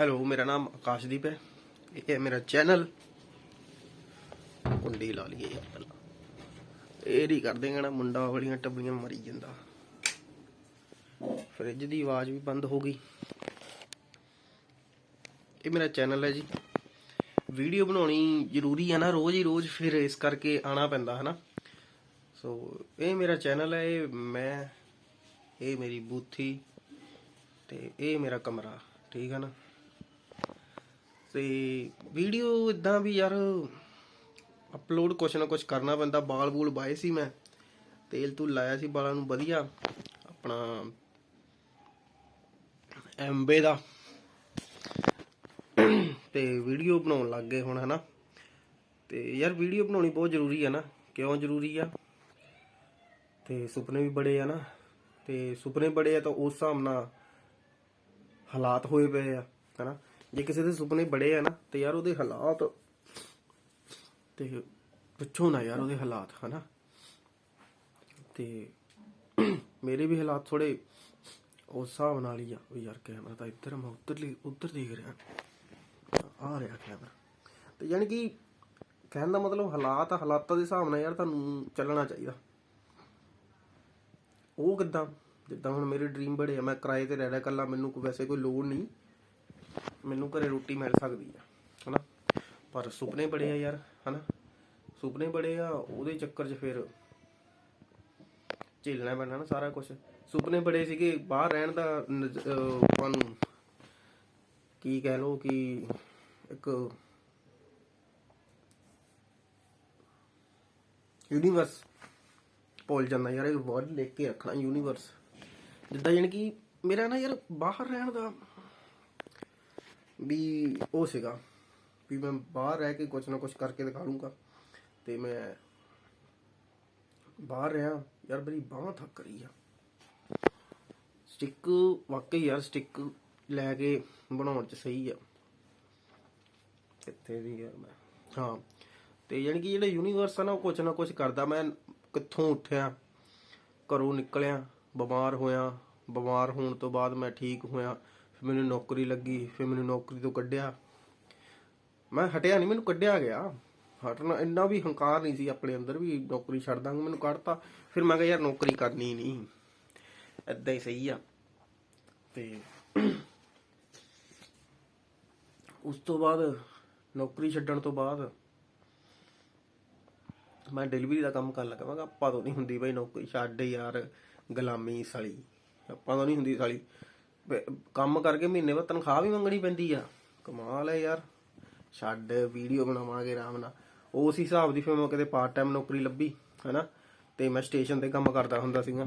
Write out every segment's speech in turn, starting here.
Hello ਮੇਰਾ ਨਾਮ ਆਕਾਸ਼ਦੀਪ ਹੈ। ਇਹ ਹੈ ਮੇਰਾ ਚੈਨਲ ਕੁੰਡੀ ਲਾ ਲਈਏ ਯਾਰ ਪਹਿਲਾਂ। ਇਹ ਨਹੀਂ ਕਰ ਨਾ ਮੁੰਡਾ ਵਾਲੀਆਂ ਟੱਬੀਆਂ ਮਰੀ ਜਾਂਦਾ। ਫ੍ਰਿਜ ਦੀ ਆਵਾਜ਼ ਵੀ ਬੰਦ ਹੋ ਗਈ। ਇਹ ਮੇਰਾ ਚੈਨਲ ਹੈ ਜੀ। ਵੀਡੀਓ ਬਣਾਉਣੀ ਜ਼ਰੂਰੀ ਹੈ ਨਾ, ਰੋਜ਼ ਹੀ ਰੋਜ਼ ਫਿਰ ਇਸ ਕਰਕੇ ਆਣਾ ਪੈਂਦਾ ਹੈ ਨਾ ਸੋ ਇਹ ਮੇਰਾ ਚੈਨਲ ਹੈ, ਇਹ ਮੈਂ, ਇਹ ਮੇਰੀ ਬੂਥੀ ਤੇ ਇਹ ਮੇਰਾ ਕਮਰਾ, ਠੀਕ ਹੈ ਨਾ? ਤੇ ਵੀਡੀਓ ਇਦਾਂ ਵੀ ਯਾਰ ਅਪਲੋਡ ਕੁਛ ਨਾ ਕੁਛ ਕਰਨਾ ਪੈਂਦਾ, ਬਾਲ ਬੂਲ ਬਾਏ ਸੀ ਮੈਂ, ਤੇਲ ਤੂੰ ਲਾਇਆ ਸੀ ਬਾਲਾਂ ਨੂੰ ਵਧੀਆ, ਆਪਣਾ ਐਮਬੇ ਦਾ। ਤੇ ਵੀਡੀਓ ਬਣਾਉਣ ਲੱਗ ਗਏ ਹੁਣ, ਹਨਾ? ਤੇ ਯਾਰ ਵੀਡੀਓ ਬਣਾਉਣੀ ਬਹੁਤ ਜ਼ਰੂਰੀ ਹੈ ਨਾ, ਕਿਉਂ ਜ਼ਰੂਰੀ ਆ? ਤੇ ਸੁਪਨੇ ਵੀ ਬੜੇ ਆ ਨਾ, ਤੇ ਸੁਪਨੇ ਬੜੇ ਆ ਤਾਂ ਉਸ ਹਿਸਾਬ ਨਾਲ ਹਾਲਾਤ ਹੋਏ ਪਏ ਆ, ਹਨਾ? ਜੇ ਕਿਸੇ ਦੇ ਸੁਪਨੇ ਬੜੇ ਆ ਨਾ, ਤੇ ਯਾਰ ਉਹਦੇ ਹਾਲਾਤ ਤੇ ਪੁੱਛੋ ਨਾ ਯਾਰ ਉਹਦੇ ਹਾਲਾਤ, ਹਨਾ? ਤੇ ਮੇਰੇ ਵੀ ਹਾਲਾਤ ਥੋੜੇ ਉਸ ਹਿਸਾਬ ਨਾਲ ਹੀ ਆ ਉਹ ਯਾਰ ਕੈਮਰਾ ਤਾਂ ਇੱਧਰ ਮੈਂ ਉੱਧਰ ਉੱਧਰ ਦੇਖ ਰਿਹਾ। ਆ ਰਿਹਾ ਕੈਮਰਾ ਤੇ ਯਾਨੀ ਕਿ ਕਹਿਣ ਦਾ ਮਤਲਬ ਹਾਲਾਤ ਹਾਲਾਤਾਂ ਦੇ ਹਿਸਾਬ ਨਾਲ ਯਾਰ ਤੁਹਾਨੂੰ ਚੱਲਣਾ ਚਾਹੀਦਾ। ਉਹ ਕਿਦਾਂ? ਜਿੱਦਾਂ ਹੁਣ ਮੇਰੇ ਡ੍ਰੀਮ ਬੜੇ ਆ, ਮੈਂ ਕਿਰਾਏ ਤੇ ਰਹਿ ਰਿਹਾ ਕੱਲਾ ਮੈਨੂੰ ਕੋਈ ਵੈਸੇ ਕੋਈ ਲੋੜ ਨਹੀਂ। ਮੈਨੂੰ ਘਰੇ ਰੋਟੀ ਮਿਲ ਸਕਦੀ ਆ, ਹਨਾ? ਪਰ ਸੁਪਨੇ ਬੜੇ ਆ ਯਾਰ, ਹਨਾ? ਸੁਪਨੇ ਬੜੇ ਆ, ਉਹਦੇ ਚੱਕਰ 'ਚ ਫਿਰ ਝੇਲਣਾ ਪੈਣਾ ਨਾ ਸਾਰਾ ਕੁਝ ਸੁਪਨੇ ਬੜੇ ਸੀਗੇ, ਬਾਹਰ ਰਹਿਣ ਦਾ ਆਪਾਂ ਨੂੰ ਕੀ ਕਹਿ ਲੋ ਕਿ ਇੱਕ ਯੂਨੀਵਰਸ ਭੁੱਲ ਜਾਂਦਾ ਯਾਰ, ਇਹ ਵਰਡ ਲਿਖ ਕੇ ਰੱਖਣਾ ਯੂਨੀਵਰਸ ਜਿੱਦਾਂ ਯਾਨੀ ਕਿ ਮੇਰਾ ਨਾ ਯਾਰ ਬਾਹਰ ਰਹਿਣ ਦਾ ਵੀ ਉਹ ਸੀਗਾ ਵੀ ਮੈਂ ਬਾਹਰ ਰਹਿ ਕੇ ਕੁਝ ਨਾ ਕੁਝ ਕਰਕੇ ਦਿਖਾ ਲੂੰਗਾ ਤੇ ਮੈਂ ਬਾਹਰ ਰਿਹਾ, ਯਾਰ ਮੇਰੀ ਬਾਹਾਂ ਥੱਕ ਰਹੀ ਆ। ਸਟਿੱਕ ਵਾਕਈ ਯਾਰ ਸਟਿੱਕ ਲੈ ਕੇ ਬਣਾਉਣ ਚ ਸਹੀ ਆ। ਕਿੱਥੇ ਦੀ ਯਾਰ ਮੈਂ। ਹਾਂ, ਤੇ ਯਾਨੀ ਕਿ ਜਿਹੜਾ ਯੂਨੀਵਰਸ ਆ ਨਾ, ਉਹ ਕੁਝ ਨਾ ਕੁਝ ਕਰਦਾ। ਮੈਂ ਕਿੱਥੋਂ ਉੱਠਿਆ, ਘਰੋਂ ਨਿਕਲਿਆ, ਬਿਮਾਰ ਹੋਇਆ, ਬਿਮਾਰ ਹੋਣ ਤੋਂ ਬਾਅਦ ਮੈਂ ਠੀਕ ਹੋਇਆ। ਫਿਰ ਮੈਨੂੰ ਨੌਕਰੀ ਲੱਗੀ, ਫਿਰ ਮੈਨੂੰ ਨੌਕਰੀ ਤੋਂ ਕੱਢਿਆ। ਮੈਂ ਹਟਿਆ ਨਹੀਂ ਮੈਨੂੰ ਕੱਢਿਆ ਗਿਆ। ਹਟਣਾ, ਇੰਨਾ ਵੀ ਹੰਕਾਰ ਨਹੀਂ ਸੀ ਆਪਣੇ ਅੰਦਰ ਵੀ ਨੌਕਰੀ ਛੱਡ ਦਾਂਗਾ, ਮੈਨੂੰ ਕੱਢਤਾ। ਫਿਰ ਮੈਂ ਕਿਹਾ, ਯਾਰ, ਨੌਕਰੀ ਕਰਨੀ ਨਹੀਂ। ਏਦਾਂ ਹੀ ਸਹੀ ਆ। ਤੇ ਉਸ ਤੋਂ ਬਾਅਦ, ਨੌਕਰੀ ਛੱਡਣ ਤੋਂ ਬਾਅਦ ਮੈਂ ਡਿਲੀਵਰੀ ਦਾ ਕੰਮ ਕਰਨ ਲੱਗਾ। ਮੈਂ ਕਿਹਾ, ਆਪਾਂ ਤੋਂ ਨਹੀਂ ਹੁੰਦੀ ਬਈ ਨੌਕਰੀ, ਛੱਡ ਯਾਰ, ਗੁਲਾਮੀ ਸਾਲੀ। ਆਪਾਂ ਤੋਂ ਨਹੀਂ ਹੁੰਦੀ ਸਾਲੀ। ਕੰਮ ਕਰਕੇ ਮਹੀਨੇ ਬਾਅਦ ਤਨਖਾਹ ਵੀ ਮੰਗਣੀ ਪੈਂਦੀ ਆ। ਕਮਾਲ ਹੈ ਯਾਰ। ਛੱਡ ਵੀਡੀਓ ਬਣਾਵਾਂਗੇ ਆਰਾਮ ਨਾਲ। ਉਸ ਹਿਸਾਬ ਦੀ ਫਿਰ ਮੈਂ ਕਿਤੇ ਪਾਰਟ ਟਾਈਮ ਨੌਕਰੀ ਲੱਭੀ, ਹੈਨਾ? ਤੇ ਮੈਂ ਸਟੇਸ਼ਨ ਤੇ ਕੰਮ ਕਰਦਾ ਹੁੰਦਾ ਸੀਗਾ।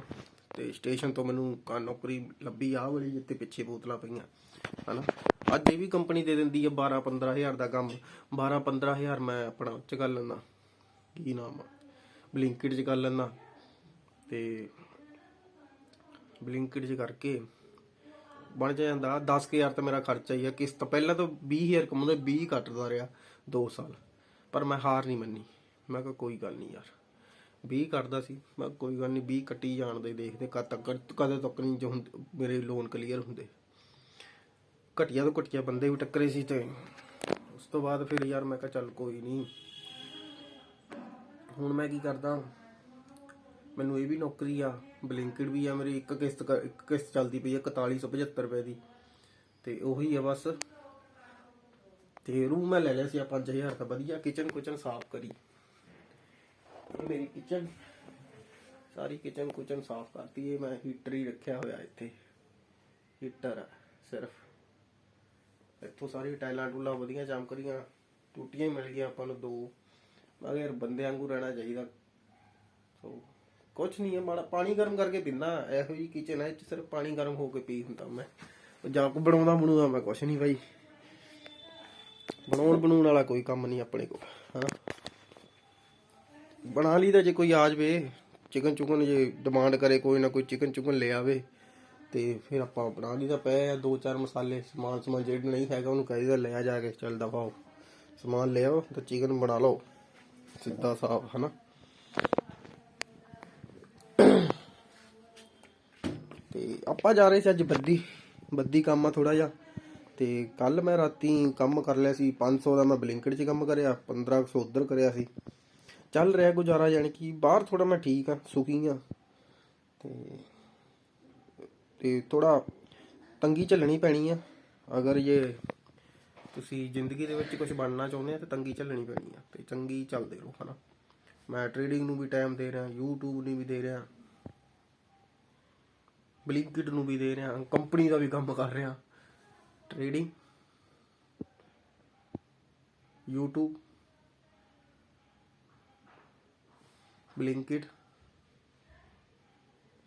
ਤੇ ਸਟੇਸ਼ਨ ਤੋਂ ਮੈਨੂੰ ਕ- ਨੌਕਰੀ ਲੱਭੀ ਆ ਵਾਲੀ ਜਿੱਤੇ ਪਿੱਛੇ ਬੋਤਲਾਂ ਪਈਆਂ, ਹੈਨਾ? ਅੱਜ ਇਹ ਵੀ ਕੰਪਨੀ ਦੇ ਦਿੰਦੀ ਆ 12 15000 ਦਾ ਕੰਮ। 12 15000 ਮੈਂ ਆਪਣਾ ਉਹ 'ਚ ਕਰ ਲੈਣਾ ਕੀ ਨਾਮ ਆ? ਬਲਿੰਕਿਟ 'ਚ ਕਰ ਲੈਣਾ ਤੇ ਬਲਿੰਕਿਟ 'ਚ ਕਰਕੇ ਬਣ ਜਾਂਦਾ। 10000 ਤਾਂ ਮੇਰਾ ਖਰਚਾ ਹੀ ਆ। ਕਿਸ਼ਤ ਪਹਿਲਾਂ ਤਾਂ 20000 ਕਮਾਉਂਦਾ 20 ਕੱਟਦਾ ਰਿਹਾ 2 ਸਾਲ। ਪਰ ਮੈਂ ਹਾਰ ਨਹੀਂ ਮੰਨੀ। ਮੈਂ ਕਿਹਾ ਕੋਈ ਗੱਲ ਨਹੀਂ ਯਾਰ। 20 ਕੱਟਦਾ ਸੀ। ਮੈਂ ਕਿਹਾ ਕੋਈ ਗੱਲ ਨਹੀਂ 20 ਕੱਟੀ ਜਾਣ ਦੇ ਦੇਖਦੇ। ਕਦ ਤੱਕ, ਕਦੇ ਤੱਕ ਨਹੀਂ ਜੋ ਮੇਰੇ ਲੋਨ ਕਲੀਅਰ ਹੁੰਦੇ। ਘਟੀਆ ਤੋਂ ਘਟੀਆ ਬੰਦੇ ਵੀ ਟੱਕਰੇ ਸੀ ਤੇ ਉਸ ਤੋਂ ਬਾਅਦ ਫਿਰ ਯਾਰ ਮੈਂ ਕਿਹਾ ਚੱਲ ਕੋਈ ਨਹੀਂ। ਹੁਣ ਮੈਂ ਕੀ ਕਰਦਾ? ਮੈਨੂੰ ਇਹ ਵੀ ਨੌਕਰੀ ਆ ਬਲਿੰਕਡ ਵੀ ਆ ਮੇਰੀ, ਇੱਕ ਕਿਸ਼ਤ ਕ- ਇੱਕ ਕਿਸ਼ਤ ਚੱਲਦੀ ਪਈ ਆ 4175 ਰੁਪਏ ਦੀ। ਤੇ ਉਹੀ ਆ ਬਸ। ਤੇ ਰੂਮ ਮੈਂ ਲੈ ਲਿਆ ਸੀ ਆ 5000 ਦਾ ਵਧੀਆ ਕਿਚਨ ਕੁਚਨ ਸਾਫ਼ ਕਰੀ। ਇਹ ਮੇਰੀ ਕਿਚਨ ਸਾਰੀ ਕਿਚਨ ਕੁਚਨ ਸਾਫ਼ ਕਰਤੀ, ਇਹ ਮੈਂ ਹੀਟਰ ਹੀ ਰੱਖਿਆ ਹੋਇਆ ਇੱਥੇ। ਹੀਟਰ ਆ, ਸਿਰਫ। ਇੱਥੋਂ ਸਾਰੀ ਟਾਈਲਾਂ ਟੂਲਾਂ ਵਧੀਆ ਚਮਕ ਟੂਟੀਆਂ ਹੀ ਮਿਲ ਗਈਆਂ ਆਪਾਂ ਨੂੰ ਦੋ। ਮੈਂ ਕਿਹਾ ਯਾਰ ਬੰਦੇ ਵਾਂਗੂ ਰਹਿਣਾ ਚਾਹੀਦਾ। ਸੋ ਕੁਛ ਨਹੀਂ ਹੈ ਮਾੜਾ ਪਾਣੀ ਗਰਮ ਕਰਕੇ ਪੀਂਦਾ, ਇਹੋ ਜੀ ਕਿਚਨ ਹੈ 'ਚ ਸਿਰਫ ਪਾਣੀ ਗਰਮ ਹੋ ਕੇ ਪੀ ਹੁੰਦਾ ਮੈਂ। ਜਾਂ ਕੋ ਬਣਾਉਂਦਾ ਬਣਾਉਂਦਾ ਮੈਂ ਕੁਛ ਨਹੀਂ ਬਾਈ। ਬਣਾਉਣ ਬਣਾਉਣ ਵਾਲਾ ਕੋਈ ਕੰਮ ਨਹੀਂ ਆਪਣੇ ਕੋਲ, ਹਨਾ? ਬਣਾ ਲਈ ਤਾਂ ਜੇ ਕੋਈ ਆ ਜਾਵੇ, ਚਿਕਨ ਚੁਕਨ ਜੇ ਡਿਮਾਂਡ ਕਰੇ, ਕੋਈ ਨਾ ਕੋਈ ਚਿਕਨ ਚੁਕਨ ਲੈ ਆਵੇ, ਤੇ ਫਿਰ ਆਪਾਂ ਬਣਾ ਲਈ ਤਾਂ ਪਏ ਆ ਦੋ ਚਾਰ ਮਸਾਲੇ, ਸਮਾਨ ਸਮਾਨ ਜਿਹੜਾ ਨਹੀਂ ਹੈਗਾ, ਉਹਨੂੰ ਕਹੀਦਾ ਲੈ ਆ ਜਾ ਕੇ, ਚੱਲ ਦਫਾਓ ਸਮਾਨ ਲਿਆਓ ਤੇ ਚਿਕਨ ਬਣਾ ਲਓ। ਸਿੱਧਾ ਸਾਫ਼, ਹਨਾ? ਤੇ ਆਪਾਂ ਜਾ ਰਹੇ ਸੀ ਅੱਜ ਬੱਦੀ ਬੱਦੀ ਕੰਮ ਆ ਥੋੜਾ ਜਿਹਾ। ਤੇ ਕੱਲ ਮੈਂ ਰਾਤੀ ਕੰਮ ਕਰ ਲਿਆ ਸੀ 500 ਦਾ ਮੈਂ ਬਲਿੰਕਟ 'ਚ ਕੰਮ ਕਰਿਆ 1500 ਉਧਰ ਕਰਿਆ ਸੀ। ਚੱਲ ਰਿਹਾ ਗੁਜ਼ਾਰਾ ਯਾਨੀ ਕਿ ਬਾਹਰ ਥੋੜਾ ਮੈਂ ਠੀਕ ਆ ਸੁਖੀ ਆ ਤੇ ਤੇ ਥੋੜਾ ਤੰਗੀ ਝੱਲਣੀ ਪੈਣੀ ਆ। ਅਗਰ ਇਹ ਤੁਸੀਂ ਜ਼ਿੰਦਗੀ ਦੇ ਵਿੱਚ ਕੁਝ ਬਣਨਾ ਚਾਹੁੰਦੇ ਆ ਤਾਂ ਤੰਗੀ ਝੱਲਣੀ ਪੈਣੀ ਆ। ਤੇ ਚੰਗੀ ਚੱਲਦੇ ਰਹੋ, ਹਨਾ। ਮੈਂ ਟ੍ਰੇਡਿੰਗ ਨੂੰ ਵੀ ਟਾਈਮ ਦੇ ਰਿਹਾ, YouTube ਨੂੰ ਵੀ ਦੇ ਰਿਹਾ। ਬਲਿੰਕਿਟ ਨੂੰ ਵੀ ਦੇ ਰਿਹਾ, ਕੰਪਨੀ ਦਾ ਵੀ ਕੰਮ ਕਰ ਰਿਹਾ। ਟ੍ਰੇਡਿੰਗ YouTube ਬਲਿੰਕਿਟ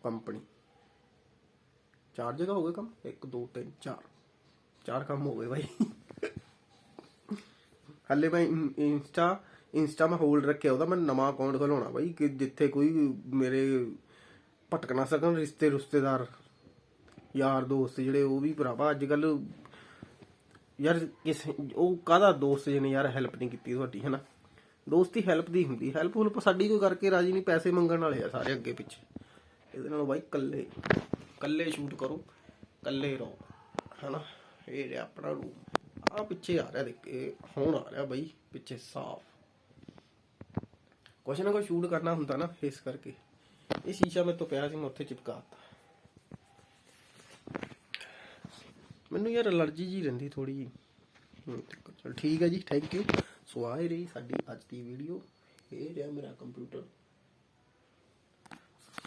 ਕੰਪਨੀ ਚਾਰ ਜਗ੍ਹਾ ਹੋ ਗਏ ਕੰਮ? 1 2 3 4 ਚਾਰ ਕੰਮ ਹੋ ਗਏ ਭਾਈ ਹੱਲੇ ਮੈਂ ਇੰਸਟਾ ਇੰਸਟਾ ਮੈਂ ਹੋਲਡ ਰੱਖਿਆ, ਉਹਦਾ ਮੈਂ ਨਵਾਂ ਅਕਾਊਂਟ ਖੁਲਾਉਣਾ ਬਾਈ, ਕਿ ਜਿੱਥੇ ਕੋਈ ਮੇਰੇ ਭਟਕ ਨਾ ਸਕਣ ਰਿਸ਼ਤੇ ਰਿਸ਼ਤੇਦਾਰ, ਯਾਰ ਦੋਸਤ ਜਿਹੜੇ ਉਹ ਵੀ ਭਰਾਵਾ ਅੱਜ ਕੱਲ ਯਾਰ ਕਿਸ ਉਹ ਕਾਹਦਾ ਦੋਸਤ ਜਿਹਨੇ ਯਾਰ ਹੈਲਪ ਨਹੀਂ ਕੀਤੀ ਤੁਹਾਡੀ, ਹੈਨਾ? ਦੋਸਤੀ ਹੈਲਪ ਦੀ ਹੁੰਦੀ ਹੈਲਪ ਹੁਲਪ ਸਾਡੀ ਕੋਈ ਕਰਕੇ ਰਾਜੀ ਨਹੀਂ, ਪੈਸੇ ਮੰਗਣ ਵਾਲੇ ਆ ਸਾਰੇ ਅੱਗੇ ਪਿੱਛੇ। ਇਹਦੇ ਨਾਲੋਂ ਬਾਈ ਕੱਲੇ ਕੱਲੇ ਸ਼ੂਟ ਕਰੋ ਕੱਲੇ ਰਹੋ, ਹੈਨਾ? ਇਹ ਰਿਹਾ ਆਪਣਾ ਰੂਮ ਆ ਪਿੱਛੇ ਆ ਰਿਹਾ, ਦੇਖ ਹੁਣ ਆ ਰਿਹਾ ਬਾਈ, ਪਿੱਛੇ ਸਾਫ਼। ਕੁਛ ਨਾ ਕੁਛ ਸ਼ੂਟ ਕਰਨਾ ਹੁੰਦਾ ਨਾ, ਇਸ ਕਰਕੇ। ਇਹ ਸ਼ੀਸ਼ਾ ਮੇਰੇ ਤੋਂ ਪਿਆ ਸੀ, ਮੈਂ ਉੱਥੇ ਚਿਪਕਾਤਾ ਮੈਨੂੰ ਯਾਰ ਅਲਰਜੀ ਜੀ ਰਹਿੰਦੀ ਥੋੜੀ ਚਲ ਠੀਕ ਹੈ ਜੀ ਥੈਂਕ ਯੂ ਸੋ ਆ ਰਹੀ ਸਾਡੀ ਅੱਜ ਦੀ ਵੀਡੀਓ ਇਹ ਰਿਹਾ ਮੇਰਾ computer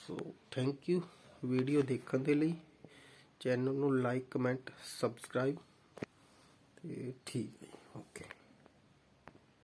so thank you video ਦੇਖਣ ਦੇ ਲਈ। ਚੈਨਲ ਨੂੰ ਲਾਈਕ ਕਮੈਂਟ ਸਬਸਕ੍ਰਾਈਬ ਤੇ ਠੀਕ ਹੈ ਓਕੇ